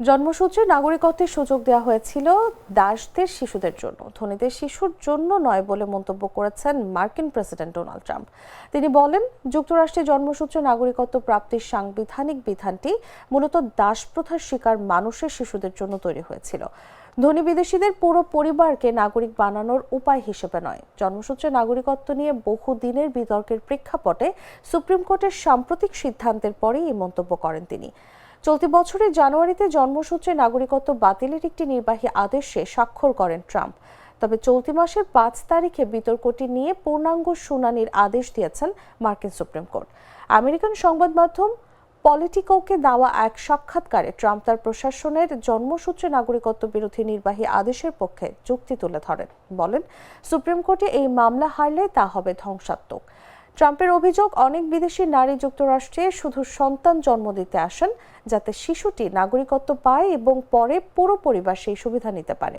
জন্মসূত্রে নাগরিকত্বের সুযোগ দেওয়া হয়েছিল দাসদের শিশুদের জন্য। ধনীদের শিশুর জন্য নয় বলে মন্তব্য করেছেন মার্কিন প্রেসিডেন্ট ডোনাল্ড ট্রাম্প। তিনি বলেন, যুক্তরাষ্ট্রে জন্মসূত্রে নাগরিকত্ব প্রাপ্তির সাংবিধানিক বিধানটি মূলত দাস প্রথার শিকার মানুষের শিশুদের জন্য তৈরি হয়েছিল। ধনী বিদেশিদের পুরো পরিবারকে নাগরিক বানানোর উপায় হিসেবে নয়। জন্মসূত্রে নাগরিকত্ব নিয়ে বহু দিনের বিতর্কের প্রেক্ষাপটে সুপ্রিম কোর্টের সাম্প্রতিক সিদ্ধান্তের পরে এই মন্তব্য করেন তিনি। চলতি বছরের জানুয়ারিতে জন্মসূত্রে নাগরিকত্ব বাতিলের একটি নির্বাহী আদেশে স্বাক্ষর করেন ট্রাম্প। তবে চলতি মাসের পাঁচ তারিখে বিতর্কটি নিয়ে পূর্ণাঙ্গ শুনানির আদেশ দিয়েছেন মার্কিন সুপ্রিম কোর্ট। আমেরিকান সংবাদ মাধ্যম পলিটিকোকে দেওয়া এক সাক্ষাৎকারে ট্রাম্প তার প্রশাসনের জন্মসূত্রে নাগরিকত্ব বিরোধী নির্বাহী আদেশের পক্ষে যুক্তি তুলে ধরেন। বলেন, সুপ্রিম কোর্টে এই মামলা হারলে তা হবে ধ্বংসাত্মক। ট্রাম্পের অভিযোগ, অনেক বিদেশি নারী যুক্তরাষ্ট্রে শুধু সন্তান জন্ম দিতে আসেন, যাতে শিশুটি নাগরিকত্ব পায় এবং পরে পুরো পরিবার সেই সুবিধা নিতে পারে।